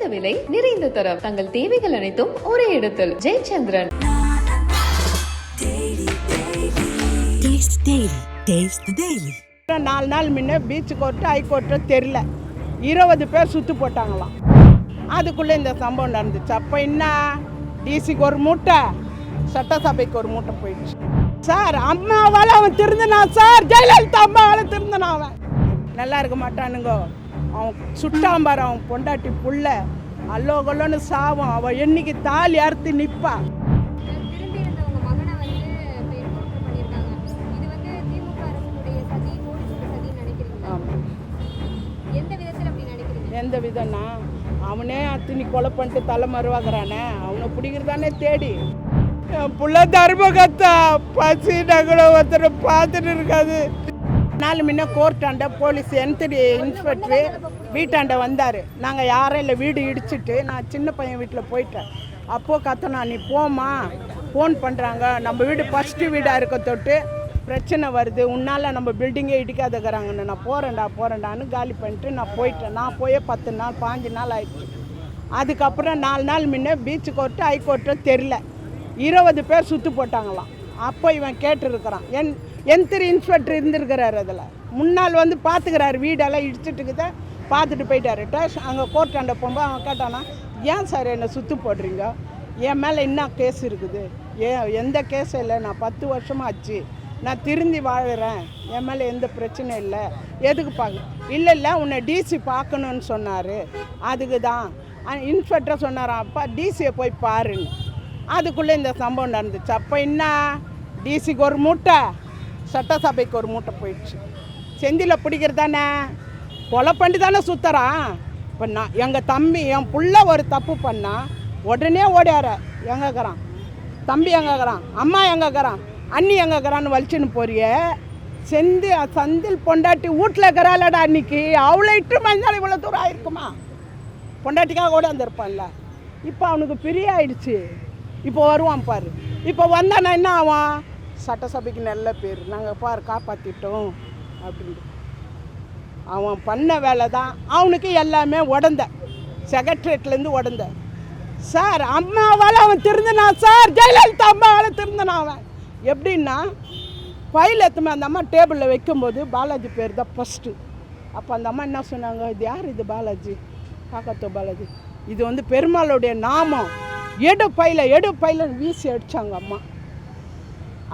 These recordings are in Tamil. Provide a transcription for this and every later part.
குறைந்த விலை நிறைந்த தரம். தங்கள் தேவைகள் அனைத்தும் ஒரே இடத்தில். ஜெயச்சந்திரன். நாலு நாள் முன்ன பீச் கோர்ட்டு ஹைகோர்ட்டு தெரில இருபது பேர் சுற்று போட்டாங்களாம். அதுக்குள்ளே இந்த சம்பவம் நடந்துச்சு. அப்போ என்ன? டிசிக்கு ஒரு மூட்டை சட்டசபைக்கு ஒரு மூட்டை போயிடுச்சு. சார் அம்மாவால் அவன் திருந்தினான். சார் ஜெயலலிதா அம்மாவால் திருந்தினான் அவன். நல்லா இருக்க மாட்டானுங்க. அவன் சுட்டாம்பார் அவன் பொண்டாட்டி புள்ள. அல்லோ கொல்லோன்னு சாவும். அவன் என்னைக்கு தாலி அறுத்து நிற்பா எந்த விதம்னா அவனே அத்தினி கொலை பண்ணிட்டு தலை மறுவாக்குறானே அவனை பிடிக்கிறதானே தேடி. புள்ள தர்மகத்தா பசி நகல ஒருத்தர் பார்த்துட்டு இருக்காது. நாலு முன்ன கோர்ட்டாண்ட போலீஸ் என்த்ரி இன்ஸ்பெக்டர் வீட்டாண்ட வந்தார். நாங்கள் யாரும் இல்லை வீடு இடிச்சிட்டு நான் சின்ன பையன் வீட்டில் போயிட்டேன். அப்போது கத்தனா நீ போம்மா ஃபோன் பண்ணுறாங்க நம்ம வீடு ஃபஸ்ட்டு வீடாக இருக்க தொட்டு பிரச்சனை வருது. உன்னால் நம்ம பில்டிங்கே இடிக்காதக்கிறாங்கன்னு நான் போகிறேன்டா போகிறேன்டான்னு காலி பண்ணிட்டு நான் போயிட்டேன். நான் போயே பத்து நாள் பாஞ்சு நாள் ஆயிடுச்சு. அதுக்கப்புறம் நாலு நாள் முன்ன பீச் கோர்ட்டு ஹைகோர்ட்டு தெரில. இருபது பேர் சுற்று போட்டாங்களாம். அப்போ இவன் கேட்டுருக்கிறான் என் என்திரி இன்ஸ்பெக்டர் இருந்திருக்கிறார் அதில். முன்னால் வந்து பார்த்துக்கிறாரு வீடெல்லாம் இடிச்சிட்டுக்குத பார்த்துட்டு போயிட்டாரு. டேஷன் அங்கே கோர்ட்டாண்ட போகும்போது அவன் கேட்டானா ஏன் சார் என்னை சுற்று போடுறீங்க? என் மேலே என்ன கேஸ் இருக்குது? ஏன் எந்த கேஸும் இல்லை? நான் பத்து வருஷமாக ஆச்சு. நான் திருந்தி வாழுறேன் என் மேலே எந்த பிரச்சனையும் இல்லை. எதுக்கு பார்க்க இல்லை இல்லை உன்னை டிசி பார்க்கணுன்னு சொன்னார். அதுக்கு தான். இன்ஸ்பெக்டர் சொன்னாராம் அப்பா டிசியை போய் பாருன்னு. அதுக்குள்ளே இந்த சம்பவம் நடந்துச்சு. அப்போ என்ன? டிசிக்கு ஒரு மூட்டை? சட்டசபைக்கு ஒரு மூட்டை போயிடுச்சு. செந்தியில் பிடிக்கிறது தானே கொலை பண்ணி தானே சுற்றுறான் இப்போ நான் எங்கள் தம்பி என் புள்ள ஒரு தப்பு பண்ணால் உடனே ஓடியார. எங்கேக்கிறான் தம்பி எங்கேக்கிறான் அம்மா எங்கேக்கிறான் அண்ணி எங்கேக்கிறான்னு வலிச்சுன்னு போறிய. செந்தி சந்தில் பொண்டாட்டி வீட்டில் இருக்கிறாளடா அன்னைக்கு. அவ்வளோ இட்டு மஞ்சள் இவ்வளோ தூரம் ஆயிருக்குமா? பொண்டாட்டிக்காக கூட வந்திருப்பான்ல இப்போ அவனுக்கு பிரிய ஆயிடுச்சு இப்போ வருவான் பாரு. இப்போ வந்தானா என்ன ஆவான்? சட்டசபைக்கு நல்ல பேர். நாங்கள் பார் காப்பாற்றிட்டோம் அப்படின்ட்டு. அவன் பண்ண வேலை தான். அவனுக்கு எல்லாமே உடந்த. செக்ரட்டரியேட்லேருந்து உடந்த. சார் அம்மாவால் அவன் திருந்தினான் சார். ஜெயலலிதா அம்மாவால் திருந்தினான் அவன். எப்படின்னா ஃபைல் எத்துமே அந்த அம்மா டேபிளில் வைக்கும்போது பாலாஜி பேர் தான் ஃபஸ்ட்டு அப்போ அந்த அம்மா என்ன சொன்னாங்க? இது யார் இது பாலாஜி? காக்கத்தோ பாலாஜி. இது வந்து பெருமாளுடைய நாமம். எடு பையில எடு பையில வீசி அடித்தாங்க அம்மா.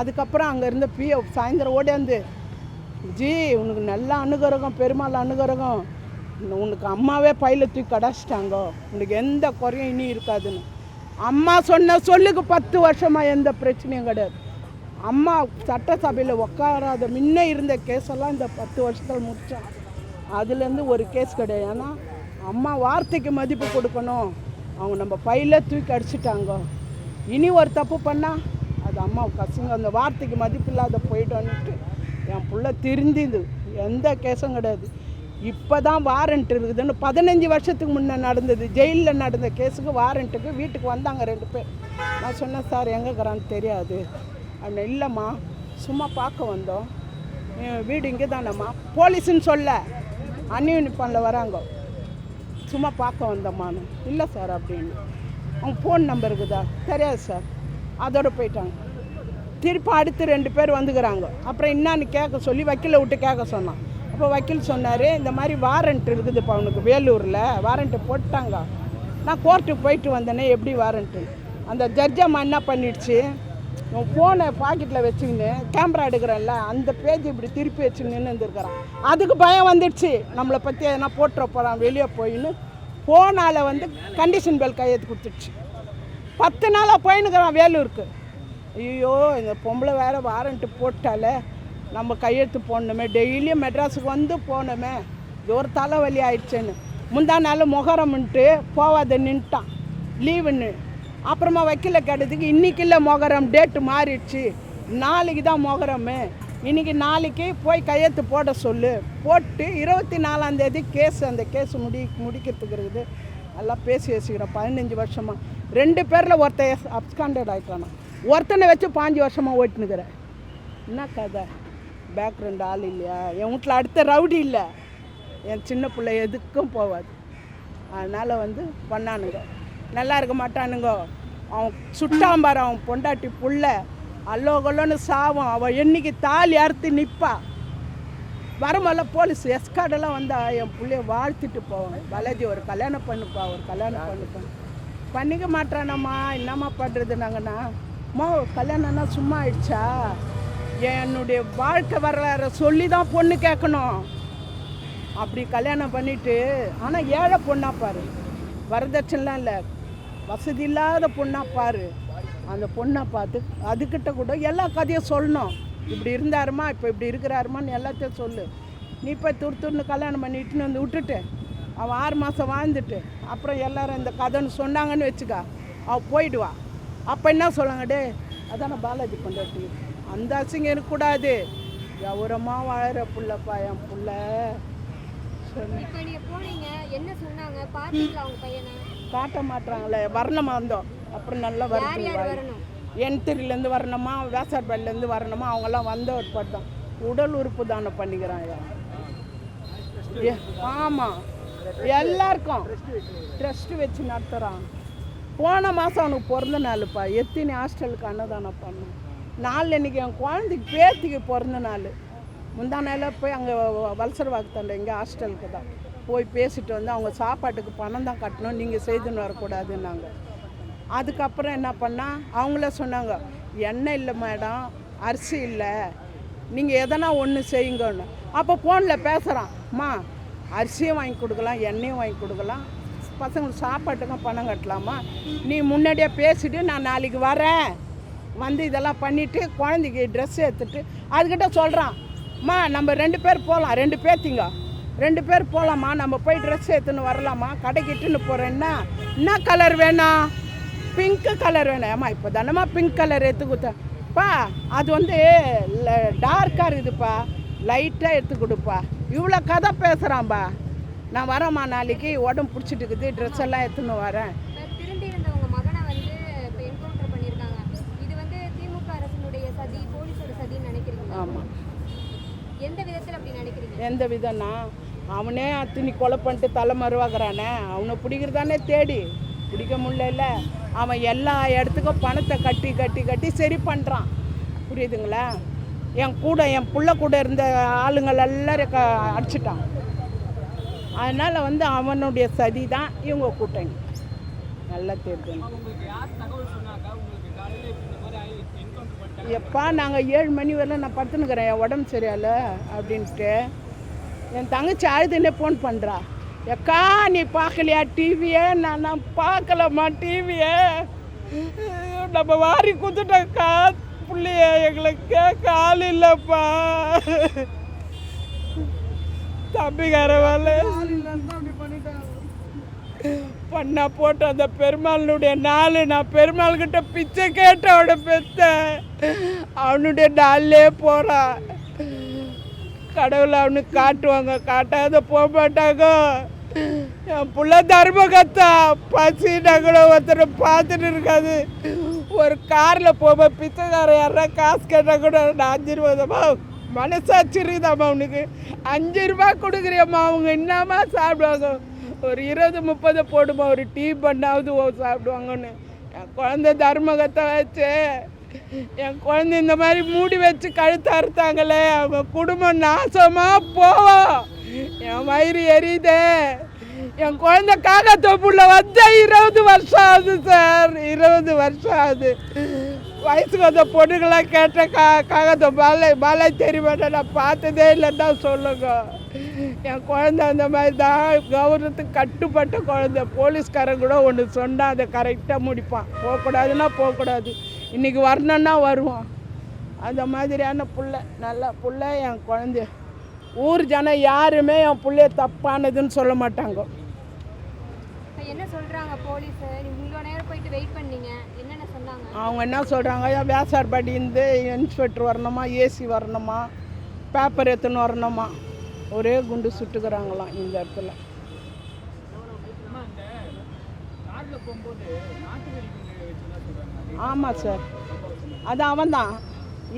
அதுக்கப்புறம் அங்கேருந்து இருந்த சாயந்தரம் ஓடியாந்து ஜி உனக்கு நல்ல அனுகிரகம் பெருமாள் அனுகிரகம். உனக்கு அம்மாவே பையில தூக்கி கடாச்சிட்டாங்கோ. உனக்கு எந்த குறையும் இனி இருக்காதுன்னு. அம்மா சொன்ன சொல்லுக்கு பத்து வருஷமாக எந்த பிரச்சனையும் கிடையாது. அம்மா சட்டசபையில் உட்காராத முன்ன இருந்த கேஸெல்லாம் இந்த பத்து வருஷத்தில் முடித்தான் அதுலேருந்து ஒரு கேஸ் கிடையாது. ஏன்னா அம்மா வார்த்தைக்கு மதிப்பு கொடுக்கணும். அவங்க நம்ம பையில தூக்கி அடிச்சிட்டாங்க. இனி ஒரு தப்பு பண்ணால் அது அம்மாவுக்கு கசுங்க அந்த வார்த்தைக்கு மதிப்பு இல்லாத போயிட்டோன்னுட்டு என் பிள்ளை திருந்திது. எந்த கேஸும் கிடையாது. இப்போ தான் வாரண்ட் இருக்குதுன்னு பதினஞ்சு வருஷத்துக்கு முன்னே நடந்தது. ஜெயிலில் நடந்த கேஸுக்கு வாரண்ட்டுக்கு வீட்டுக்கு வந்தாங்க ரெண்டு பேர். நான் சொன்னேன் சார் எங்கே இருக்கிறான்னு தெரியாது. அப்படின்னு இல்லைம்மா சும்மா பார்க்க வந்தோம். வீடு இங்கே தானேம்மா போலீஸுன்னு சொல்ல. அன்யூனிஃபார்மில் வராங்க. சும்மா பார்க்க வந்தம்மான்னு. இல்லை சார் அப்படின்னு. அவங்க ஃபோன் நம்பர் இருக்குதா? தெரியாது சார். அதோடு போயிட்டாங்க. திருப்பி அடுத்து ரெண்டு பேர் வந்துக்கிறாங்க. அப்புறம் என்னான்னு கேட்க சொல்லி வக்கீலை விட்டு கேட்க சொன்னான். அப்போ வக்கீல் சொன்னார் இந்த மாதிரி வாரண்ட் இருக்குது இப்போ அவனுக்கு வேலூரில் வாரண்ட்டு போட்டாங்க. நான் கோர்ட்டுக்கு போயிட்டு வந்தேனே எப்படி வாரண்ட்டு அந்த ஜட்ஜம்மா என்ன பண்ணிடுச்சு? உன் ஃபோனை பாக்கெட்டில் வச்சுக்கின்னு கேமரா எடுக்கிறேன்ல அந்த பேஜ் இப்படி திருப்பி வச்சு நின்று இருந்திருக்கிறான். அதுக்கு பயம் வந்துடுச்சு. நம்மளை பற்றி எதனா போட்டுற போகிறான் வெளியே போயின்னு. ஃபோனால் வந்து கண்டிஷன் பெல் கையெழுத்து கொடுத்துடுச்சு. பத்து நாளாக போயின்னுக்கிறான் வேலூருக்கு. ஐயோ இந்த பொம்பளை வேறு வாரண்ட்டு போட்டாலே நம்ம கையெழுத்து போடணுமே. டெய்லியும் மெட்ராஸுக்கு வந்து போகணுமே. இது ஒரு தலைவலி ஆயிடுச்சுன்னு. முந்தா நாள் முகரம்ன்ட்டு போவாத நின்ட்டான். லீவுன்னு. அப்புறமா வக்கீல கேட்டதுக்கு இன்றைக்கி இல்லை முகரம் டேட்டு மாறிடுச்சு. நாளைக்கு தான் முகரமு. இன்றைக்கி நாளைக்கு போய் கையெழுத்து போட சொல்லு. போட்டு இருபத்தி நாலாந்தேதி கேஸ் அந்த கேஸ் முடி முடிக்கிறதுக்கு இருக்குது. நல்லா பேசி வச்சுக்கிறேன் பதினஞ்சு வருஷமாக ரெண்டு பேரில் ஒருத்தன் அப்ஸ்காண்டட் ஆகிட்டானா ஒருத்தனை வச்சு பாஞ்சு வருஷமாக ஓட்டினுக்கிறேன் என்ன கதை? பேக்ரவுண்ட் ஆள் இல்லையா? என் வீட்டில் அடுத்த ரவுடி இல்லை. என் சின்ன பிள்ளை எதுக்கும் போகாது அதனால் வந்து பண்ணானுங்க. நல்லா இருக்க மாட்டானுங்க. அவன் சுட்டாம்பார் அவன் பொண்டாட்டி புள்ள. அல்லோகல்லோன்னு சாவும். அவன் என்னைக்கு தாலி அறுத்து நிற்பா வரமல்ல போலீஸ் எஸ்கார்டெல்லாம் வந்தா என் பிள்ளைய வாழ்த்துட்டு போவேன் பாலாஜி ஒரு கல்யாணம் பண்ணுப்பா ஒரு கல்யாணம் பண்ணுப்பா. பண்ணிக்க மாட்டானம்மா என்னம்மா பண்ணுறது நாங்கண்ணா? அம்மா கல்யாணம்னா சும்மா ஆயிடுச்சா? என்னுடைய வாழ்க்கை வரலாறை சொல்லி தான் பொண்ணு கேட்கணும். அப்படி கல்யாணம் பண்ணிவிட்டு ஆனால் ஏழை பொண்ணாக பாரு. வரதட்சணைலாம் இல்லை. வசதி இல்லாத பொண்ணா பாரு. அந்த பொண்ணை பார்த்து அதுக்கிட்ட கூட எல்லா கதையும் சொல்லணும். இப்படி இருந்தாருமா இப்போ இப்படி இருக்கிறாருமான்னு எல்லாத்தையும் சொல்லு. நீ போய் துரு துருன்னு கல்யாணம் பண்ணிட்டுன்னு வந்து விட்டுட்டு அவன் ஆறு மாதம் வாழ்ந்துட்டு அப்புறம் எல்லாரும் இந்த கதைன்னு சொன்னாங்கன்னு வச்சுக்கா. அவள் போயிடுவா. அப்போ என்ன சொல்லுவாங்க டே அதான பாலாஜி கொண்டாட்டி அந்த அசிங்கம் இருக்கக்கூடாது கௌரவமாக வாழற புள்ளப்பா என் புள்ள. காட்ட மாட்டாங்களே வரணுமா வந்தோம் அப்புறம் நல்லா வரணும்? என்திரிலேருந்து வரணுமா வேசார்பாடிலேருந்து வரணுமா அவங்கெல்லாம் வந்த ஒரு பட்டம் உடல் உறுப்பு தானம் பண்ணிக்கிறாங்க. ஆமாம் எல்லாருக்கும். ட்ரஸ்ட்டு வச்சு நடத்துகிறான் போன மாதம் அவனுக்கு பிறந்த நாள்ப்பா. எத்தினி ஹாஸ்டலுக்கு அன்னதானம் பண்ணோம் நாள் இன்னைக்கு என் குழந்தைக்கு பேத்திக்கு பிறந்த நாள். முந்தா நாளில் போய் அங்கே வல்சர் வாக்குத்தாண்ட எங்கே ஹாஸ்டலுக்கு தான். போய் பேசிட்டு வந்து அவங்க சாப்பாட்டுக்கு பணம் தான் கட்டணும் நீங்கள் செய்துன்னு வரக்கூடாதுன்னாங்க. அதுக்கப்புறம் என்ன பண்ணால் அவங்களே சொன்னாங்க எண்ணெய் இல்லை மேடம் அரிசி இல்லை. நீங்கள் எதனா ஒன்று செய்யுங்கன்னு. அப்போ ஃபோனில் பேசுகிறான் அம்மா அரிசியும் வாங்கி கொடுக்கலாம் எண்ணெயும் வாங்கி கொடுக்கலாம். பசங்களுக்கு சாப்பாட்டுக்கும் பணம் கட்டலாமா? நீ முன்னாடியே பேசிட்டு நான் நாளைக்கு வரேன். வந்து இதெல்லாம் பண்ணிவிட்டு குழந்தைக்கு ட்ரெஸ் எடுத்துட்டு அதுக்கிட்ட சொல்கிறான் அம்மா நம்ம ரெண்டு பேர் போகலாம் ரெண்டு பேர்த்திங்க ரெண்டு பேர் போகலாமா நம்ம போய் ட்ரெஸ் எடுத்துன்னு வரலாமா? கடைக்கு இட்டுன்னு போகிறேன்னா என்ன? கலர் வேணும் பிங்க்கு கலர் வேணும் ஏமா இப்போ தானம்மா பிங்க் கலர் எடுத்து கொடுத்தப்பா அது வந்து டார்க்காக இருக்குதுப்பா லைட்டாக எடுத்து கொடுப்பா. இவ்வளோ கதை பேசுகிறான்பா நான் வரேம்மா நாளைக்கு உடம்பு பிடிச்சிட்டு இருக்குது ட்ரெஸ் எல்லாம் எடுத்துன்னு வரேன். இப்ப திரும்பி இருந்த உங்க மகனை வந்து இப்போ என்கவுண்டர் பண்ணியிருக்காங்க. இது வந்து திமுக அரசினுடைய சதி போலீஸோட சதின்னு நினைக்கிறீங்களா? ஆமாம் எந்த விதத்தில் அப்படி நினைக்கிறீங்க? எந்த விதம்னா அவனே அத்தினி கொலை பண்ணிட்டு தலை மறுவாக்குறானே அவனை பிடிக்கிறதானே தேடி. பிடிக்க முடியல. அவன் எல்லா இடத்துக்கும் பணத்தை கட்டி கட்டி கட்டி சரி பண்ணுறான் புரியுதுங்களா? என் கூட என் புள்ள கூட இருந்த ஆளுங்கள் எல்லாரும் க அடிச்சிட்டான். அதனால் வந்து அவனுடைய சதி தான் இவங்க கூட்டணி. நல்லா தெரிஞ்சு எப்பா நாங்கள் ஏழு மணி வரல நான் படுத்துனுக்கிறேன் என் உடம்பு சரியால அப்படின்ட்டு. என் தங்கச்சி அழுதுன்னே ஃபோன் பண்ணுறா எக்கா நீ பார்க்கலையா டிவியே நான் நான் பார்க்கலம்மா டிவியே நம்ம வாரி குத்துட்டோக்கா புள்ளைய எங்களுக்கு கேட்க ஆள் இல்லைப்பா. தம்பிக்கார வேலை. அண்ணா போட்ட அந்த பெருமாளுடைய நாள் நான் பெருமாள் கிட்ட பிச்சை கேட்ட அவனை பெத்த. அவனுடைய நாள்லே போகிறான் கடவுளை அவனுக்கு காட்டுவாங்க. காட்டாத போக மாட்டாங்க. என் புள்ள தர்மகத்தா. பசி கூட ஒருத்தர் பார்த்துட்டு இருக்காது. ஒரு காரில் போகும்போது பிச்சைக்காரன் யாரா காசு கேட்டால் கூட நான் அஞ்சு ரூபாதம்மா மனசாட்சி இருக்குதாம்மா அவனுக்கு. அஞ்சு ரூபா கொடுக்குறியம்மா. அவங்க என்னம்மா சாப்பிடுவாங்க? ஒரு இருபது முப்பது போடுமா? ஒரு டீ பண்ணாவது ஓ சாப்பிடுவாங்கன்னு. என் குழந்தை தர்மகத்தை வச்சு என் குழந்தை இந்த மாதிரி மூடி வச்சு கழுத்து அறுத்தாங்களே அவன் குடும்பம் நாசமாக போவோம் என் வயிறு எரியுதே. என் குழந்தை காக்கத்தோப்புள்ள வந்த இருபது வருஷம் ஆகுது சார். இருபது வருஷம் ஆகுது. வயசுக்கு வந்த பொண்ணுங்களாம் கேட்ட கா காகத்தோ பாலை பாலை தெரியுமாட்டா நான் பார்த்ததே இல்லைன்னா சொல்லுங்க. என் குழந்தை அந்த மாதிரி தான் கௌரவத்துக்கு கட்டுப்பட்ட குழந்தை. போலீஸ்காரன் கூட ஒன்று சொன்னால் அதை கரெக்டாக முடிப்பான். போகக்கூடாதுன்னா போகக்கூடாது. இன்றைக்கி வரணுன்னா வருவான். அந்த மாதிரியான புள்ள நல்ல புள்ள என் குழந்தைய ஊர் ஜனம் யாருமே என் புள்ளைய தப்பானதுன்னு சொல்ல மாட்டாங்க. என்ன சொல்றாங்க போலீஸ்? இவ்வளோ நேரம் போயிட்டு வெயிட் பண்ணீங்க. என்னென்ன சொன்னாங்க? அவங்க என்ன சொல்கிறாங்க வேசார்பாடியிருந்து இன்ஸ்பெக்டர் வரணுமா? ஏசி வரணுமா? பேப்பர் எடுத்துன்னு வரணுமா? ஒரே குண்டு சுட்டுக்கிறாங்களாம் இந்த இடத்துல. ஆமாம் சார். அது அவன் தான்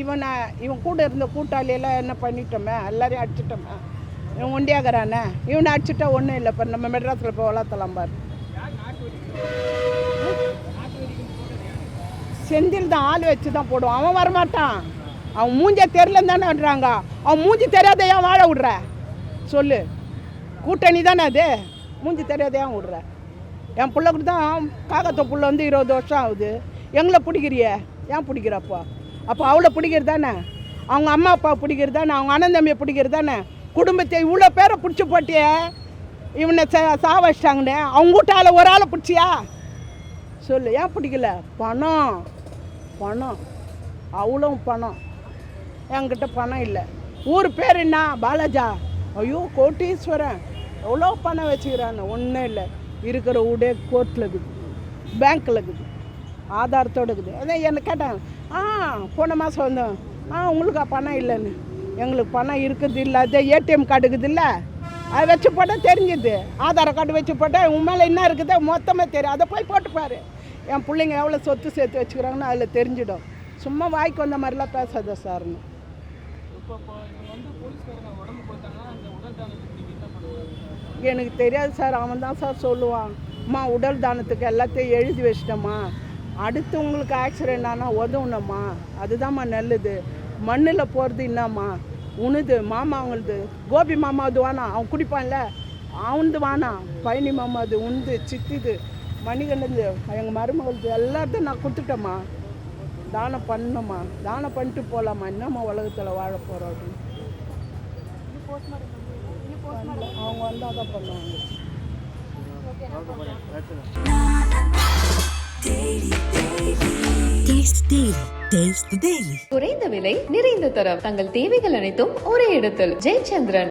இவனை இவன் கூட இருந்த கூட்டாளியெல்லாம் என்ன பண்ணிட்டோமே? எல்லாரையும் அடிச்சிட்டோமே. இவன் ஒண்டியாகிறானே இவனை அடிச்சுட்டா ஒன்றும் இல்லை. இப்போ நம்ம மெட்ராஸில் போய் வளர்த்தலாம் பாரு. செந்தில் தான் ஆள் வச்சு தான் போடுவான். அவன் வரமாட்டான். அவன் மூஞ்ச தெரிலன்னு தானே அவன் மூஞ்சி தெரியாத ஏன் வாழ விடுற? சொல்லு. கூட்டணி தானே அது? மூஞ்சி தெரியாத ஏன் விடுற? என் பிள்ளை கூட தான் காக்கத்த புள்ள வந்து இருபது வருஷம் ஆகுது. எங்களை பிடிக்கிறிய? ஏன் பிடிக்கிறப்போ? அப்போ அவளை பிடிக்கிறது தானே? அவங்க அம்மா அப்பா பிடிக்கிறது தானே? அவங்க அண்ணன் தம்பியை பிடிக்கிறது தானே? குடும்பத்தை இவ்வளோ பேரை பிடிச்சி போட்டியே? இவனை சா சாவச்சிட்டாங்கண்ணே அவங்க வீட்டால ஒரு ஆளை பிடிச்சியா? சொல்லு. ஏன் பிடிக்கல? பணம். பணம். அவ்வளோ பணம். என்கிட்ட பணம் இல்லை. ஊர் பேர் என்ன? பாலாஜா. ஐயோ கோட்டீஸ்வரன். எவ்வளோ பணம் வச்சுக்கிறான்னு ஒன்றும் இல்லை. இருக்கிற உடே கோர்ட்டில் இருக்குது. பேங்க்கில் இருக்குது. ஆதாரத்தோடு இருக்குது. அதான் என்னை கேட்டாங்க? ஆ போன மாதம் வந்தோம். ஆ உங்களுக்கு பணம் இல்லைன்னு. எங்களுக்கு பணம் இருக்குது இல்லை. அதே ஏடிஎம் கார்டு இருக்குது இல்லை. அதை வச்சு போட்டால் தெரிஞ்சுது. ஆதார் கார்டு வச்சு போட்டால் உன் மேலே என்ன இருக்குதோ மொத்தமாக தெரியும். அதை போய் போட்டுப்பார் என் பிள்ளைங்க எவ்வளோ சொத்து சேர்த்து வச்சுக்கிறாங்கன்னு அதில் தெரிஞ்சிடும். சும்மா வாய்க்கு வந்த மாதிரிலாம் பேசாத சார்னு. எனக்கு தெரியாது சார் அவன் தான் சார் சொல்லுவான். அம்மா உடல் தானத்துக்கு எல்லாத்தையும் எழுதி வச்சிட்டம்மா. அடுத்து உங்களுக்கு ஆக்சிடென்ட் ஆனால் உதவுனம்மா அதுதாம்மா நல்லது. மண்ணில் போகிறது என்னம்மா உணுது மாமா அவங்களுது கோபி மாமா அது வானா? அவன் குடிப்பான்ல? அவனது வானா? பழனி மாமாது உண்டு சித்திது மணிகண்டது எங்கள் மருமகளுக்கு எல்லாத்தையும் நான் கொடுத்துட்டேம்மா. தானம் பண்ணம்மா. தானம் பண்ணிட்டு போகலாமா என்னம்மா உலகத்தில் வாழ போகிறோம் அப்படின்னு. அவங்க வந்தால் தான் பண்ணுவாங்க. குறைந்த விலை நிறைந்த தரம். தங்கள் தேவைகள் அனைத்தும் ஒரே இடத்தில். ஜெயச்சந்திரன்.